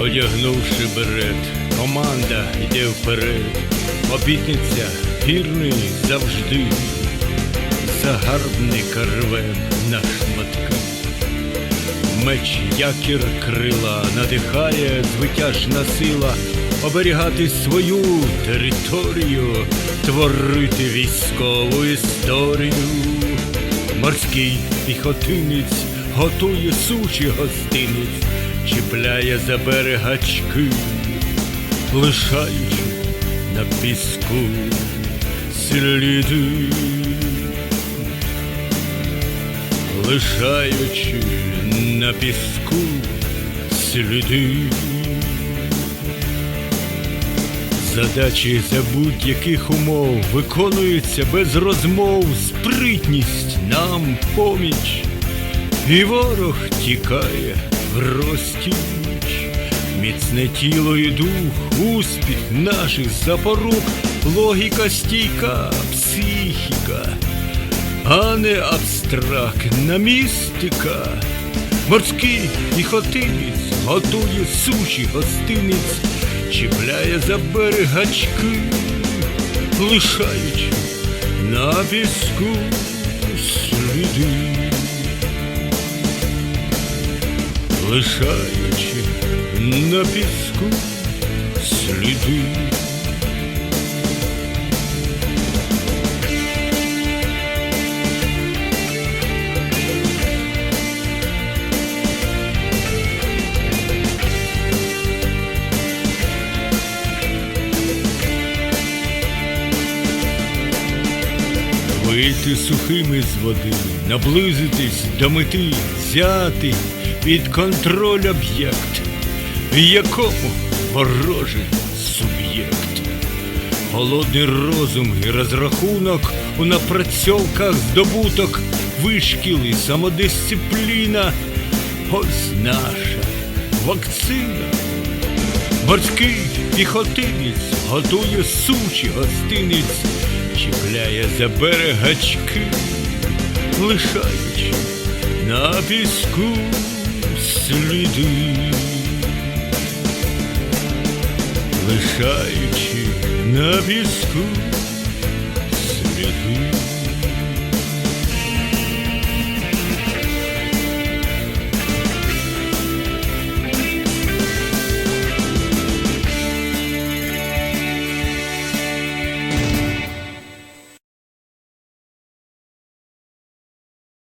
Одягнувши берет, команда йде вперед, обітниця вірний завжди, загарбника рве на шматки. Меч якір крила надихає звитяжна сила оберігати свою територію, творити військову історію. Морський піхотинець готує суші гостинець, чіпляє за берегачки, лишаючи на піску сліди. Лишаючи на піску сліди. Задачі за будь-яких умов виконуються без розмов, спритність нам поміч, і ворог тікає в розтіч, міцне тіло і дух, успіх наших запорук, логіка стійка, психіка а не абстрактна містика. Морський піхотинець готує суші гостиниць, чіпляє за берегачки, лишаючи на піску сліди, лишаючи на піску сліди. Вийти сухими з води, наблизитись до мети, взяти під контроль об'єкт, в якому ворожий суб'єкт. Холодний розум і розрахунок у напрацьовках здобуток, вишкіли, самодисципліна. Ось наша вакцина. Морський піхотинець готує сучі гостиниць, чіпляє за берегачки, лишаючи на піску сліди, лишаючи на піску сліди.